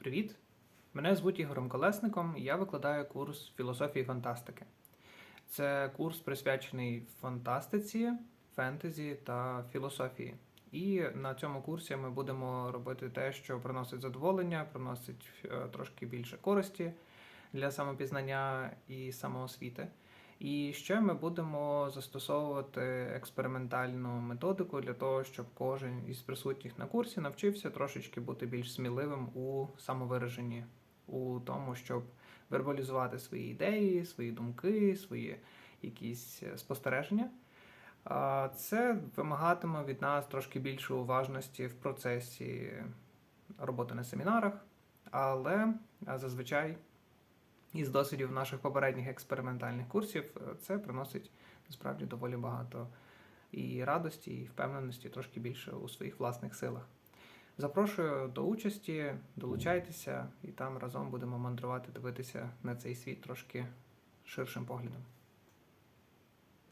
Привіт! Мене звуть Ігорем Колесником, і я викладаю курс філософії фантастики. Це курс присвячений фантастиці, фентезі та філософії. І на цьому курсі ми будемо робити те, що приносить задоволення, приносить е, трошки більше користі для самопізнання і самоосвіти. І ще ми будемо застосовувати експериментальну методику для того, щоб кожен із присутніх на курсі навчився трошечки бути більш сміливим у самовираженні, у тому, щоб вербалізувати свої ідеї, свої думки, свої якісь спостереження. Це вимагатиме від нас трошки більше уважності в процесі роботи на семінарах, але а, зазвичай із досвідів наших попередніх експериментальних курсів е, це приносить насправді доволі багато і радості, і впевненості трошки більше у своїх власних силах. Запрошую до участі, долучайтеся, і там разом будемо мандрувати, дивитися на цей світ трошки ширшим поглядом.